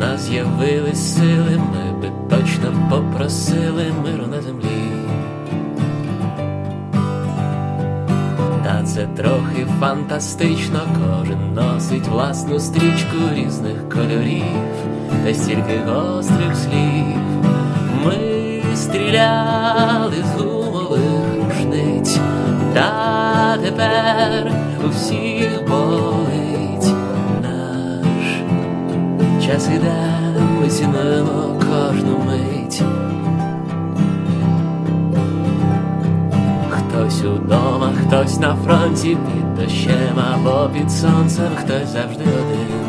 нас з'явились сили, ми би точно попросили миру на землі. Та це трохи фантастично, кожен носить власну стрічку різних кольорів, та стільки гострих слів. Ми стріляли з гумових рушниць, та тепер у всіх час іде, ми цінуємо кожну мить. Хтось удома, хтось на фронті, під дощем або під сонцем, хтось завжди один.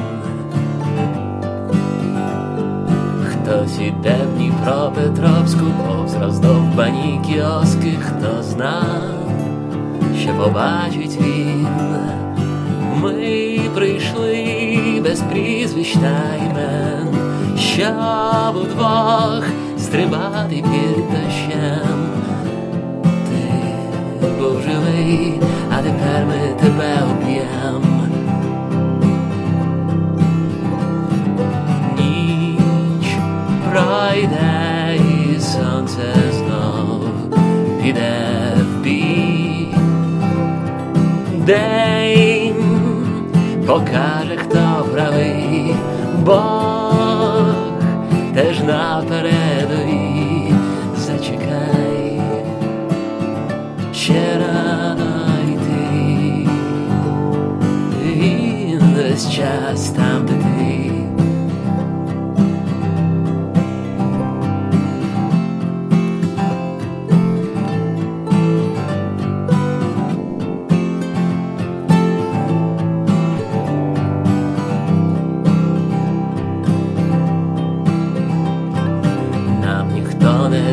Хтось іде в Дніпропетровську, повз роздовбані кіоски, хто зна, що побачить він. Ми прийшли без прізвищ та імен, щоб удвох стрибати під. Ти був живий, а тепер ми тебе об'єм. Ніч пройде і сонце знов піде в бій. Покаже, хто правий, Бог теж на передовій зачекай, ще рано йти, він весь час там, де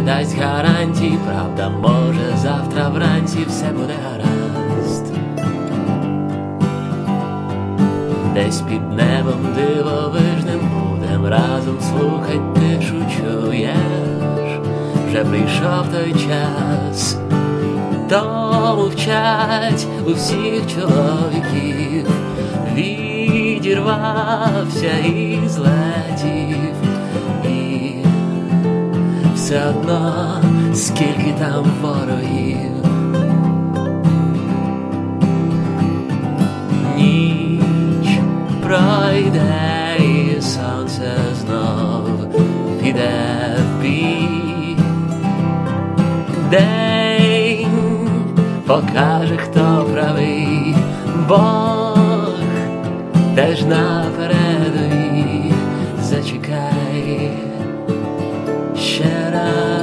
дасть гарантій, правда, може завтра вранці все буде гаразд. Десь під небом дивовижним будем разом слухать тишу чуєш, вже прийшов той час, тому вчать у всіх чоловіків, відірвався і злетів. все одно, скільки там ворогів. Ніч пройде і сонце знов піде в бій. День покаже, хто правий Бог теж на передовій зачекай. should I?